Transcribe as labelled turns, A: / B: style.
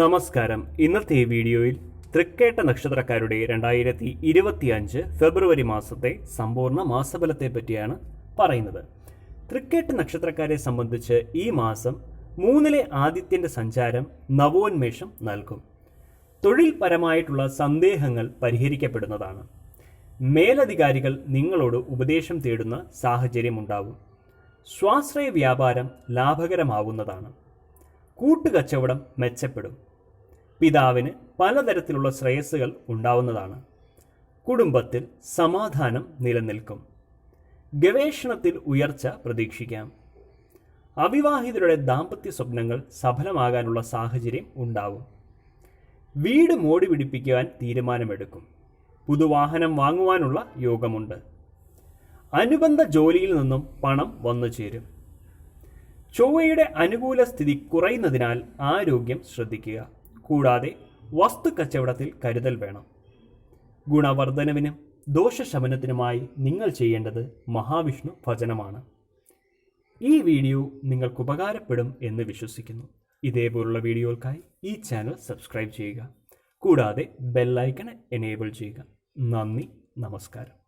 A: നമസ്കാരം. ഇന്നത്തെ വീഡിയോയിൽ തൃക്കേട്ട നക്ഷത്രക്കാരുടെ രണ്ടായിരത്തി ഇരുപത്തിയഞ്ച് ഫെബ്രുവരി മാസത്തെ സമ്പൂർണ മാസഫലത്തെ പറ്റിയാണ് പറയുന്നത്. തൃക്കേട്ട നക്ഷത്രക്കാരെ സംബന്ധിച്ച് ഈ മാസം മൂന്നിലെ ആദിത്യന്റെ സഞ്ചാരം നവോന്മേഷം നൽകും. തൊഴിൽപരമായിട്ടുള്ള സന്ദേഹങ്ങൾ പരിഹരിക്കപ്പെടുന്നതാണ്. മേലധികാരികൾ നിങ്ങളോട് ഉപദേശം തേടുന്ന സാഹചര്യമുണ്ടാവും. സ്വാശ്രയ വ്യാപാരം ലാഭകരമാവുന്നതാണ്. കൂട്ടുകച്ചവടം മെച്ചപ്പെടും. പിതാവിന് പലതരത്തിലുള്ള ശ്രേയസ്സുകൾ ഉണ്ടാവുന്നതാണ്. കുടുംബത്തിൽ സമാധാനം നിലനിൽക്കും. ഗവേഷണത്തിൽ ഉയർച്ച പ്രതീക്ഷിക്കാം. അവിവാഹിതരുടെ ദാമ്പത്യ സ്വപ്നങ്ങൾ സഫലമാകാനുള്ള സാഹചര്യം ഉണ്ടാവും. വീട് മോടി പിടിപ്പിക്കുവാൻ തീരുമാനമെടുക്കും. പുതുവാഹനം വാങ്ങുവാനുള്ള യോഗമുണ്ട്. അനുബന്ധ ജോലിയിൽ നിന്നും പണം വന്നു ചേരും ചൊവ്വയുടെ അനുകൂല സ്ഥിതി കുറയുന്നതിനാൽ ആരോഗ്യം ശ്രദ്ധിക്കുക. കൂടാതെ വസ്തു കച്ചവടത്തിൽ കരുതൽ വേണം. ഗുണവർദ്ധനവിനും ദോഷശമനത്തിനുമായി നിങ്ങൾ ചെയ്യേണ്ടത് മഹാവിഷ്ണു ഭജനമാണ്. ഈ വീഡിയോ നിങ്ങൾക്ക് ഉപകാരപ്പെടും എന്ന് വിശ്വസിക്കുന്നു. ഇതേപോലുള്ള വീഡിയോകൾക്കായി ഈ ചാനൽ സബ്സ്ക്രൈബ് ചെയ്യുക. കൂടാതെ ബെല്ലൈക്കൺ എനേബിൾ ചെയ്യുക. നന്ദി നമസ്കാരം.